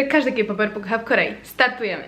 20 rzeczy, które każdy K-poper pokocha w Korei. Startujemy!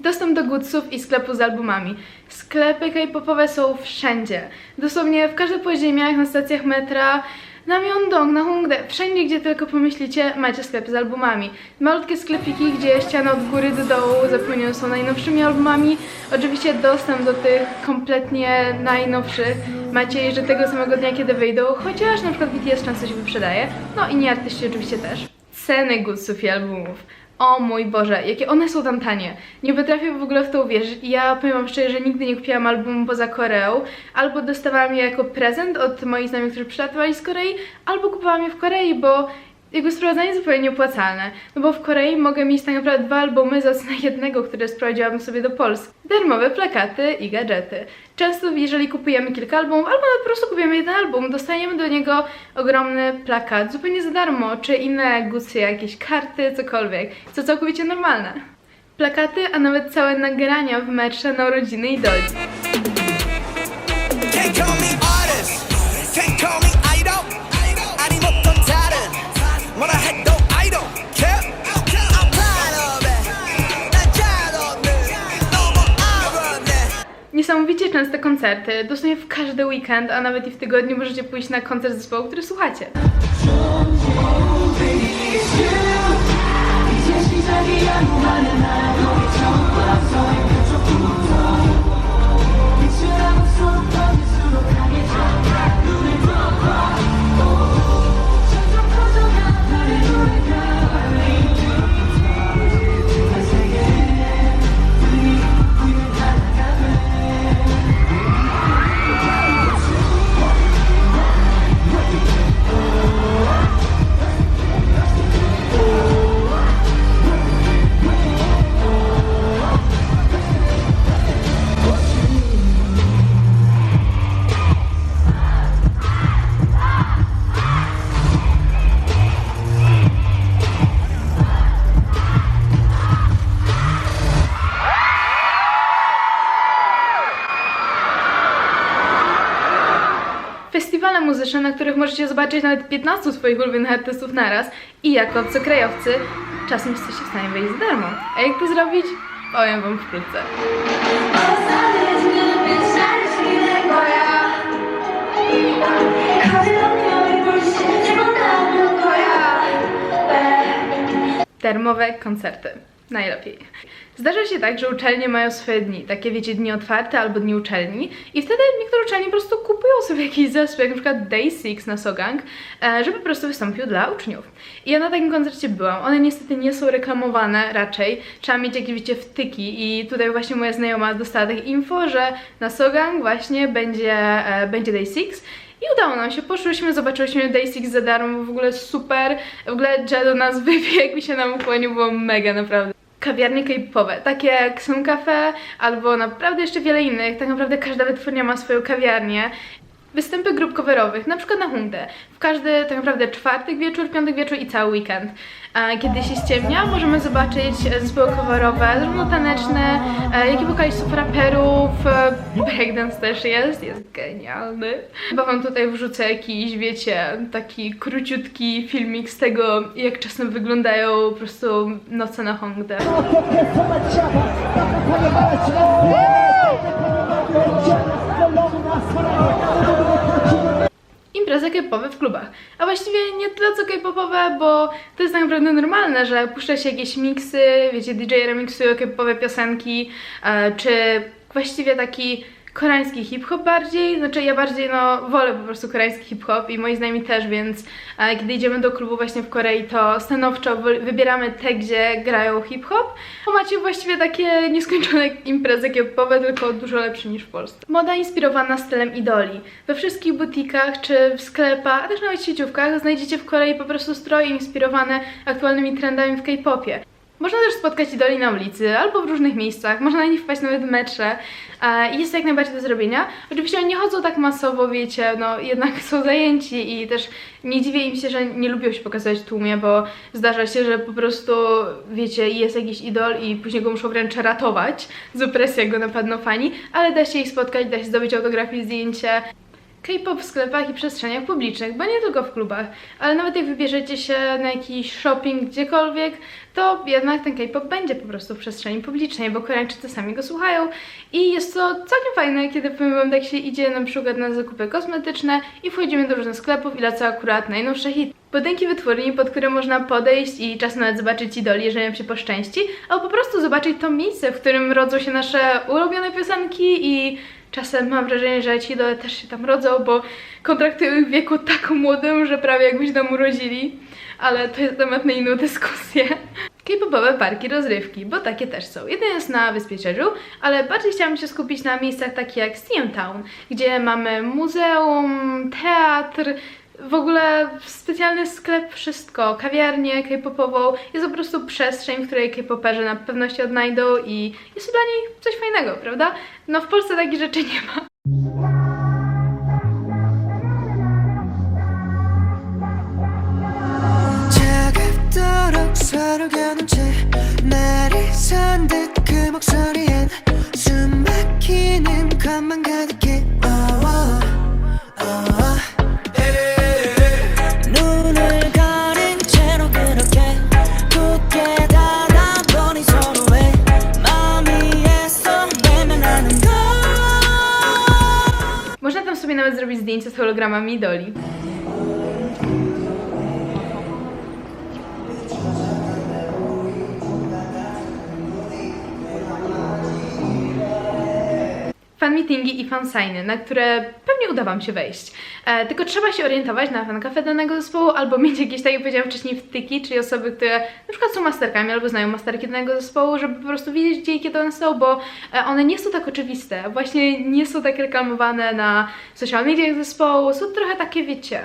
Dostęp do goodsów i sklepu z albumami. Sklepy K-popowe są wszędzie. Dosłownie w każdych podziemiach, na stacjach metra, na Myeongdong, na Hongdae, wszędzie gdzie tylko pomyślicie, macie sklepy z albumami. Malutkie sklepiki, gdzie ściany od góry do dołu zapełnione są najnowszymi albumami. Oczywiście dostęp do tych kompletnie najnowszych macie jeszcze tego samego dnia, kiedy wyjdą, chociaż na przykład BTS często się wyprzedaje. No inni artyści oczywiście też. Ceny goodsów i albumów. O mój Boże, jakie one są tam tanie. Nie potrafię w ogóle w to uwierzyć. Ja powiem wam szczerze, że nigdy nie kupiłam albumu poza Koreą. Albo dostawałam je jako prezent od moich znajomych, którzy przylatywali z Korei, albo kupowałam je w Korei, bo jakby sprowadzanie zupełnie nieopłacalne. No bo w Korei mogę mieć tak naprawdę dwa albumy za cenę jednego, które sprowadziłam sobie do Polski. Darmowe plakaty i gadżety. Często jeżeli kupujemy kilka albumów, albo po prostu kupujemy jeden album, dostajemy do niego ogromny plakat, zupełnie za darmo, czy inne gucy, jakieś karty, cokolwiek, co całkowicie normalne. Plakaty, a nawet całe nagrania w metrze na urodziny idoli. niesamowicie częste koncerty, dosłownie w każdy weekend, a nawet i w tygodniu możecie pójść na koncert zespołu, który słuchacie. Jeśli na ciągła muzycznie, na których możecie zobaczyć nawet 15 swoich ulubionych artystów naraz i jako obcokrajowcy czasem jesteście w stanie wejść za darmo. A jak to zrobić? Powiem Wam wkrótce. Termowe koncerty. Najlepiej. Zdarza się tak, że uczelnie mają swoje dni, takie wiecie, dni otwarte albo dni uczelni i wtedy niektóre uczelnie po prostu kupują sobie jakiś zespół, jak na przykład Day Six na Sogang, e, żeby po prostu wystąpił dla uczniów. I ja na takim koncercie byłam. One niestety nie są reklamowane raczej. Trzeba mieć jakieś, wiecie, wtyki i tutaj właśnie moja znajoma dostała takie info, że na Sogang właśnie będzie, e, będzie Day Six i udało nam się, poszłyśmy, zobaczyłyśmy Day Six za darmo, w ogóle super. W ogóle Jed do nas wybiegł i się nam ukłonił, było mega naprawdę. Kawiarnie K-popowe, takie jak Sun Cafe albo naprawdę jeszcze wiele innych. Tak naprawdę każda wytwórnia ma swoją kawiarnię. Występy grup coverowych, na przykład na Hundę. W każdy tak naprawdę czwartek wieczór, piątek wieczór i cały weekend. Kiedy się ściemnia, możemy zobaczyć zespoły coverowe, zarówno taneczne, e, jak i wokalistów raperów. e, Breakdance też jest, jest genialny. Chyba wam tutaj wrzucę jakiś, wiecie, taki króciutki filmik z tego, jak czasem wyglądają po prostu noce na Hongdae. Imprezy K-popowe w klubach. A właściwie nie tyle co K-popowe, bo to jest tak naprawdę normalne, że puszcza się jakieś miksy, wiecie, DJ remiksują K-popowe piosenki, e, czy właściwie taki koreański hip-hop bardziej, znaczy ja bardziej no wolę po prostu koreański hip-hop i moi znajomi też, więc e, kiedy idziemy do klubu właśnie w Korei, to stanowczo wy- wybieramy te, gdzie grają hip-hop, bo macie właściwie takie nieskończone imprezy hip-hopowe, tylko dużo lepsze niż w Polsce. Moda inspirowana stylem idoli. We wszystkich butikach czy w sklepach, a też nawet sieciówkach znajdziecie w Korei po prostu stroje inspirowane aktualnymi trendami w K-popie. Można też spotkać idoli na ulicy albo w różnych miejscach, można na nich wpaść nawet w metrze e, i jest to jak najbardziej do zrobienia. Oczywiście oni nie chodzą tak masowo, wiecie, no jednak są zajęci i też nie dziwię im się, że nie lubią się pokazać w tłumie, bo zdarza się, że po prostu, wiecie, jest jakiś idol i później go muszą wręcz ratować z opresji, jak go napadną fani, ale da się ich spotkać, da się zdobyć autograf i zdjęcie. K-pop w sklepach i przestrzeniach publicznych, bo nie tylko w klubach, ale nawet jak wybierzecie się na jakiś shopping gdziekolwiek, to jednak ten K-pop będzie po prostu w przestrzeni publicznej, bo Koreańczycy sami go słuchają i jest to całkiem fajne, kiedy powiem wam, tak się idzie na przykład na zakupy kosmetyczne i wchodzimy do różnych sklepów i lecą akurat najnowsze hity. Budynki wytwórni, pod które można podejść i czasem nawet zobaczyć idoli, jeżeli nam się poszczęści, albo po prostu zobaczyć to miejsce, w którym rodzą się nasze ulubione piosenki i czasem mam wrażenie, że ci idole też się tam rodzą, bo kontraktują ich w wieku tak młodym, że prawie jakbyś tam urodzili. Ale to jest temat na inną dyskusję. K-popowe parki rozrywki, bo takie też są. Jeden jest na Wyspie Jeju, ale bardziej chciałam się skupić na miejscach takich jak CM Town, gdzie mamy muzeum, teatr, w ogóle specjalny sklep, wszystko, kawiarnię K-popową. Jest po prostu przestrzeń, w której K-poperzy na pewno się odnajdą i jest dla nich coś fajnego, prawda? No w Polsce takich rzeczy nie ma. Zrobić zdjęcie z hologramami idoli. fanmeetingi i fansigny, na które pewnie uda Wam się wejść. E, tylko trzeba się orientować na fankafę danego zespołu, albo mieć jakieś, tak jak powiedziałam wcześniej, wtyki, czyli osoby, które na przykład są masterkami, albo znają masterki danego zespołu, żeby po prostu wiedzieć, gdzie i kiedy one są, bo e, one nie są tak oczywiste. Właśnie nie są tak reklamowane na social mediach zespołu, są trochę takie, wiecie,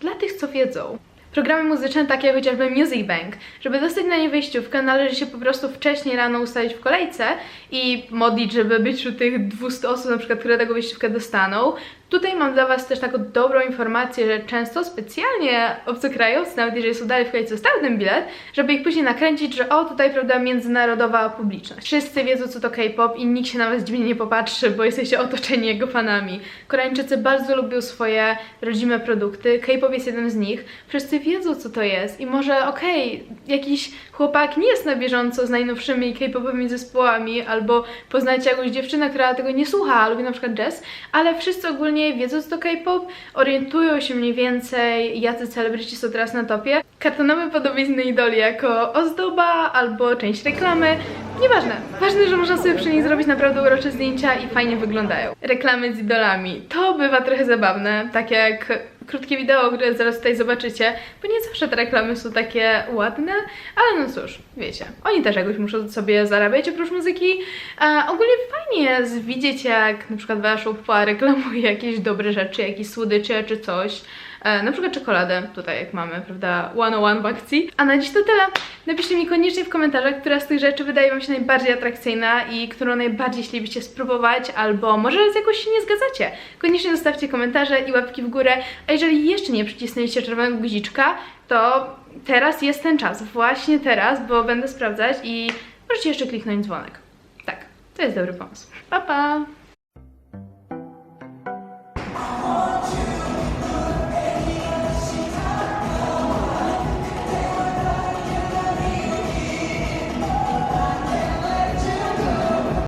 dla tych, co wiedzą. Programy muzyczne takie jak chociażby Music Bank. Żeby dostać na nie wejściówkę, należy się po prostu wcześniej rano ustawić w kolejce i modlić, żeby być wśród tych 200 osób, na przykład, które tego wejściówkę dostaną. Tutaj mam dla Was też taką dobrą informację, że często specjalnie obcokrajowcy, nawet jeżeli są dalej w kolejce, dostają ten bilet, żeby ich później nakręcić, że o, tutaj, prawda, międzynarodowa publiczność. Wszyscy wiedzą, co to K-pop i nikt się na Was dziwnie nie popatrzy, bo jesteście otoczeni jego fanami. Koreańczycy bardzo lubią swoje rodzime produkty, K-pop jest jednym z nich. Wszyscy wiedzą, co to jest i może, okej, jakiś chłopak nie jest na bieżąco z najnowszymi K-popowymi zespołami, albo poznacie jakąś dziewczynę, która tego nie słucha, lubi na przykład jazz, ale wszyscy ogólnie wiedzą, co to K-pop, orientują się mniej więcej, jacy celebryci są teraz na topie. Kartonowe podobizny idoli jako ozdoba albo część reklamy, nieważne. Ważne, że można sobie przy nich zrobić naprawdę urocze zdjęcia i fajnie wyglądają. Reklamy z idolami. To bywa trochę zabawne, tak jak krótkie wideo, które zaraz tutaj zobaczycie, bo nie zawsze te reklamy są takie ładne, ale no cóż, wiecie, oni też jakoś muszą sobie zarabiać oprócz muzyki. A ogólnie fajnie jest widzieć, jak na przykład wasza upa reklamuje jakieś dobre rzeczy, jakieś słodycze czy coś. E, na przykład czekoladę, tutaj jak mamy, prawda, 101 w akcji. A na dziś to tyle. Napiszcie mi koniecznie w komentarzach, która z tych rzeczy wydaje Wam się najbardziej atrakcyjna i którą najbardziej chcielibyście spróbować, albo może z jakoś się nie zgadzacie. Koniecznie zostawcie komentarze i łapki w górę, a jeżeli jeszcze nie przycisnęliście czerwonego guziczka, to teraz jest ten czas, właśnie teraz, bo będę sprawdzać i możecie jeszcze kliknąć dzwonek. Tak, to jest dobry pomysł. Pa, pa!